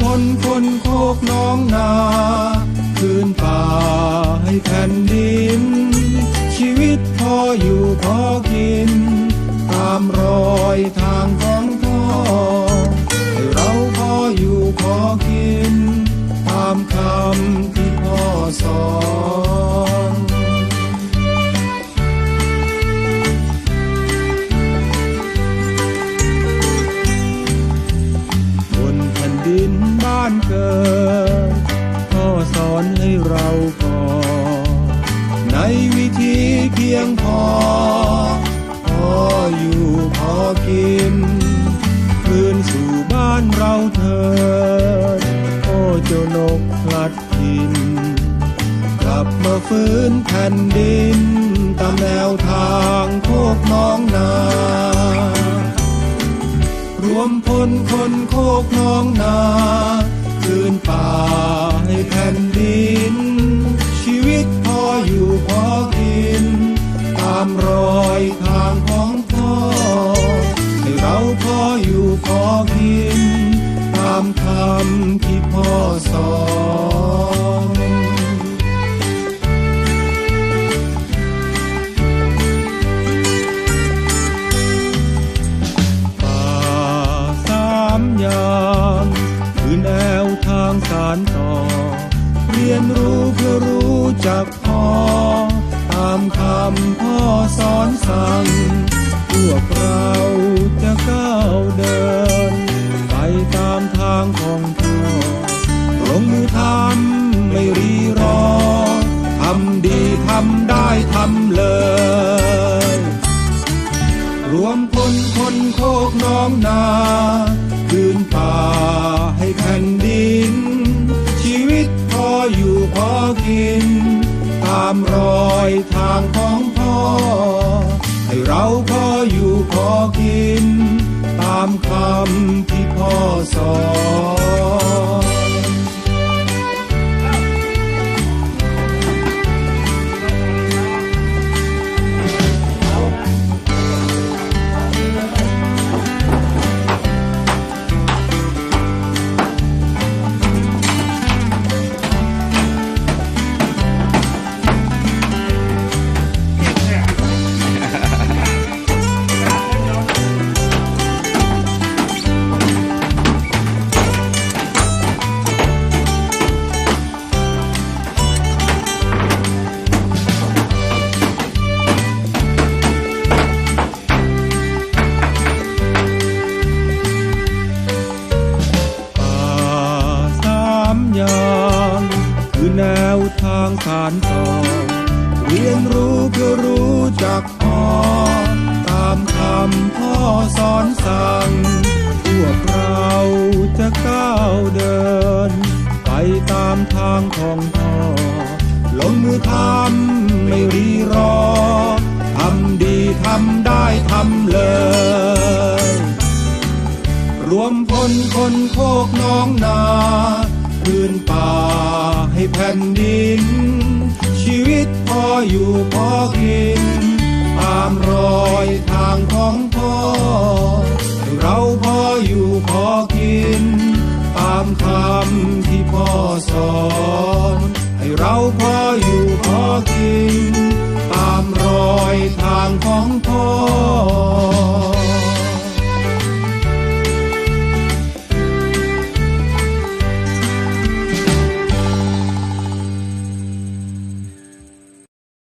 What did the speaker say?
พลคนโคกน้องนา คืนป่าให้แผ่นดิน เกิดพ่อสอนให้เราก่อ ในวิธีเพียงพอ พออยู่พอกิน คืนสู่บ้านเราเถิดโอ้เจ้านกพลัดทิน กลับมาฟื้นแผ่นดิน ตามแนวทางโคกน้องนารวมพลคนค นดินชีวิตพออยู่พอกิน ตามรอยทางของพ่อ ให้เราพออยู่พอกิน ตามคำที่พ่อสอนป่าสามยางคือแนวทางสารต่อ เรียนรู้เพื่อรู้จักพอ ตามคำพ่อสอนสั่ง พวกเราจะก้าวเดิน ไปตามทางของพ่อลงมือทำไม่รีรอ ทำดีทำได้ทำเลย รอยทางของพ่อ ให้เราพออยู่พอกิน ตามคำที่พ่อสอน คือแนวทางสารต่อ เรียนรู้เพื่อรู้จักพอ ตามคำพ่อสอนสั่ง พวกเราจะก้าวเดิน ไปตามทางของพ่อ ลงมือทำไม่รีรอ ทำดีทำได้ทำเลย รวมพลคนโคกน้องนา คืนป่าให้แผ่นดิน ชีวิตพออยู่พอกิน ตามรอยทางของพ่อให้เราพออยู่พอกิน ตามคำที่พ่อสอน ให้เราพออยู่พอกิน ตามรอยทางของพ่อ